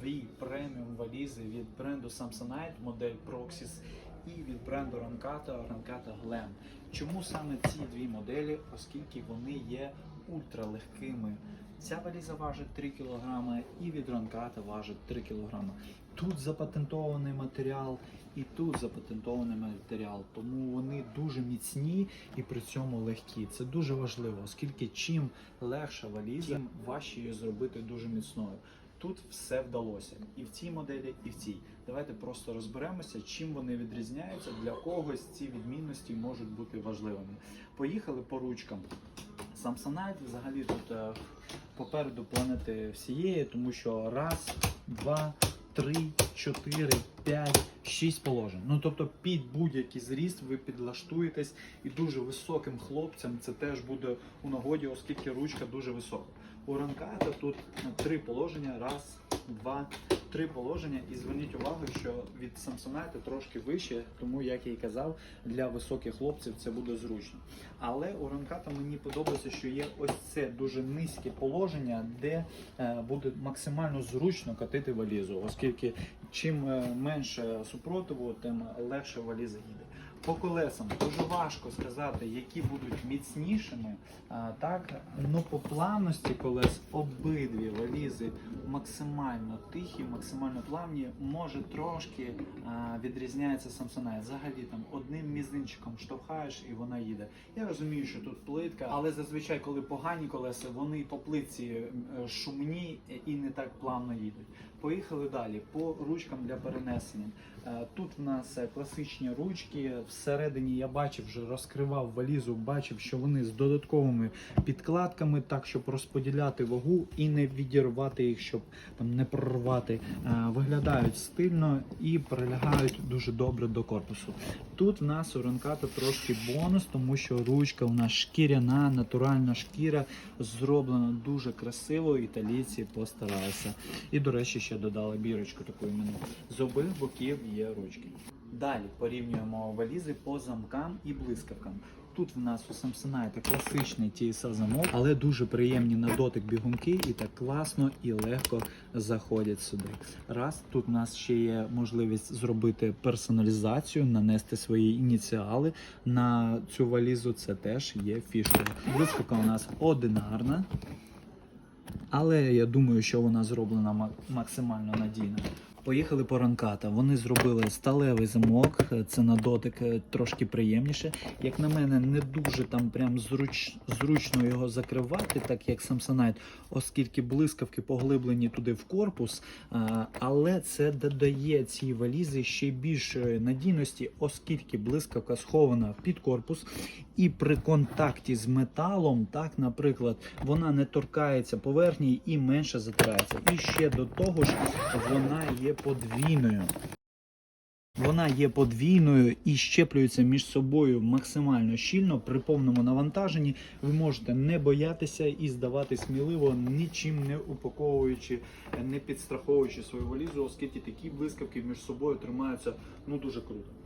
дві преміум валізи від бренду Samsonite, модель Proxys і від бренду Rancata, Rancata Glam. Чому саме ці дві моделі? Оскільки вони є ультралегкими. Ця валіза важить 3 кг і від Rancata важить 3 кг. Тут запатентований матеріал і тут запатентований матеріал, тому вони дуже міцні і при цьому легкі. Це дуже важливо, оскільки чим легша валіза, тим важче її зробити дуже міцною. Тут все вдалося і в цій моделі, і в цій. Давайте просто розберемося, чим вони відрізняються. Для когось ці відмінності можуть бути важливими. Поїхали по ручкам. Samsonite взагалі тут е, попереду планети всієї, тому що раз, два, три, чотири, п'ять, шість положень. Ну тобто під будь-який зріст ви підлаштуєтесь і дуже високим хлопцям це теж буде у нагоді, оскільки ручка дуже висока. У ранката тут три положення. Раз, два, три положення. І зверніть увагу, що від Samsonite трошки вище, тому як я і казав, для високих хлопців це буде зручно. Але у ранката мені подобається, що є ось це дуже низьке положення, де е, буде максимально зручно катити валізу, оскільки чим е, менше супротиву, тим легше валіза їде. По колесам дуже важко сказати, які будуть міцнішими. Так, ну по плавності колес обидві валізи максимально тихі, максимально плавні. Може трошки відрізняється Samsonite. Взагалі там одним мізинчиком штовхаєш і вона їде. Я розумію, що тут плитка, але зазвичай, коли погані колеса, вони по плитці е, шумні і не так плавно їдуть. Поїхали далі по ручкам для перенесення. Е, Тут в нас е, класичні ручки. Всередині я бачив, вже розкривав валізу, бачив, що вони з додатковими підкладками, так щоб розподіляти вагу і не відірвати їх, щоб там не прорвати. Е, Виглядають стильно і прилягають дуже добре до корпусу. Тут в нас у ранката трошки бонус, тому що ручка у нас шкіряна, натуральна шкіра, зроблена дуже красиво. Італійці постаралися. І, до речі, ще додали бірочку таку імену. З обох боків є ручки. Далі порівнюємо валізи по замкам і блискавкам. Тут в нас у Samsonite класичний TSA замок, але дуже приємні на дотик бігунки і так класно і легко заходять сюди. Раз тут у нас ще є можливість зробити персоналізацію, нанести свої ініціали на цю валізу. Це теж є фішкою. Блискавка у нас одинарна. Але я думаю, що вона зроблена максимально надійно. Поїхали по ранката. Вони зробили сталевий замок, це на дотик е, трошки приємніше. Як на мене, не дуже там прям зруч, зручно його закривати, так як Samsonite, оскільки блискавки поглиблені туди в корпус. Але це додає цій валізі ще більшої надійності, оскільки блискавка схована під корпус, і при контакті з металом, так, наприклад, вона не торкається поверхні і менше затирається. І ще до того ж, вона є подвійною. Вона є подвійною і щеплюється між собою максимально щільно при повному навантаженні. Ви можете не боятися і здавати сміливо, нічим не упаковуючи, не підстраховуючи свою валізу, оскільки такі блискавки між собою тримаються ну дуже круто.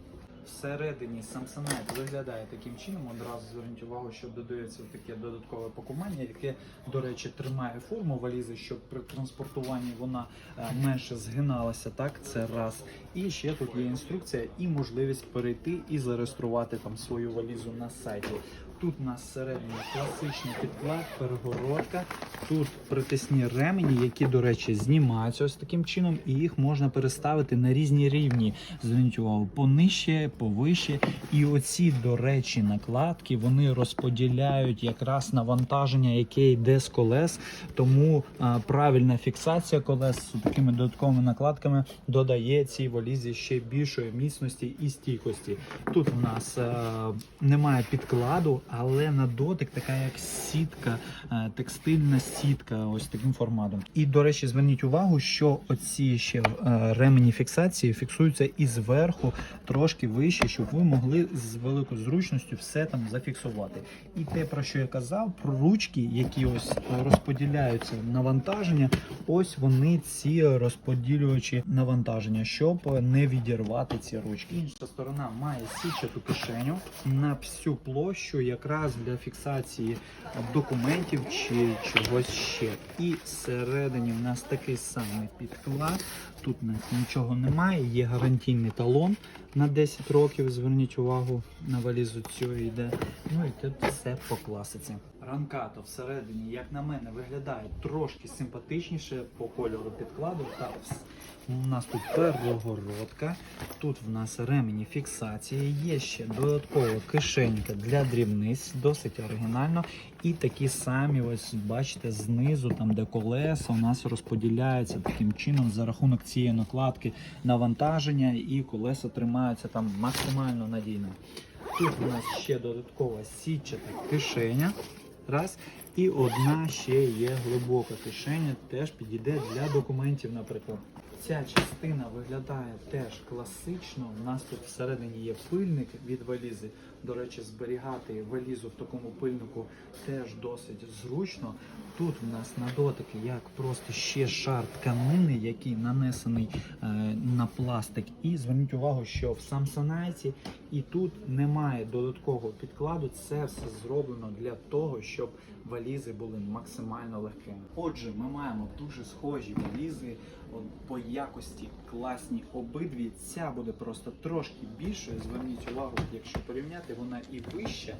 Всередині Samsonite виглядає таким чином. Одразу зверніть увагу, що додається таке додаткове пакування, яке, до речі, тримає форму валізи, щоб при транспортуванні вона е, менше згиналася. Так, це раз. І ще тут є інструкція і можливість перейти і зареєструвати там свою валізу на сайті. Тут у нас всередині класичний підклад, перегородка. Тут притисні ремені, які, до речі, знімаються ось таким чином, і їх можна переставити на різні рівні. Зверніть увагу, понижче, повище. І оці, до речі, накладки вони розподіляють якраз навантаження, яке йде з колес. Тому а, правильна фіксація колес з такими додатковими накладками додає цій валізі ще більшої міцності і стійкості. Тут у нас е, немає підкладу, але на дотик така як сітка, е, текстильна сітка, ось таким форматом. І до речі, зверніть увагу, що оці ще е, ремені фіксації фіксуються і зверху трошки вище, щоб ви могли з великою зручністю все там зафіксувати. І те, про що я казав, про ручки, які ось розподіляються навантаження, ось вони ці розподілювачі навантаження, щоб не відірвати ці ручки. Інша сторона має січату кишеню на всю площу, якраз для фіксації документів чи чогось ще. І всередині в нас такий самий підклад. Тут нас нічого немає, є гарантійний талон на 10 років. Зверніть увагу на валізу цю йде. Ну і тут все по класиці. Ранкато всередині, як на мене, виглядає трошки симпатичніше по кольору підкладу. Та у нас тут перегородка, тут в нас ремені фіксації, є ще додаткова кишенька для дрібниць, досить оригінально. І такі самі, ось бачите, знизу, там де колеса, у нас розподіляються таким чином за рахунок цієї накладки навантаження, і колеса тримаються там максимально надійно. Тут у нас ще додаткова сітчата кишеня. Раз. І одна ще є глибока кишеня, теж підійде для документів, наприклад. Ця частина виглядає теж класично. У нас тут всередині є пильник від валізи. До речі, зберігати валізу в такому пильнику теж досить зручно. Тут у нас на дотики як просто ще шар тканини, який нанесений е, на пластик. І зверніть увагу, що в Samsonite і тут немає додаткового підкладу. Це все зроблено для того, щоб валізи були максимально легкими. Отже, ми маємо дуже схожі валізи по якості класні обидві. Ця буде просто трошки більшою. Зверніть увагу, якщо порівняти, вона і вища,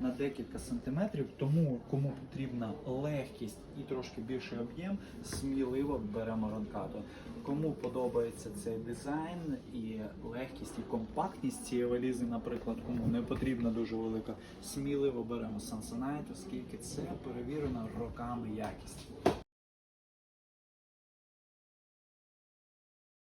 на декілька сантиметрів. Тому кому потрібна легкість і трошки більший об'єм, сміливо беремо ранкато. Кому подобається цей дизайн і легкість і компактність цієї валізи, наприклад, кому не потрібна дуже велика, сміливо беремо Samsonite, оскільки це перевірена роками якість.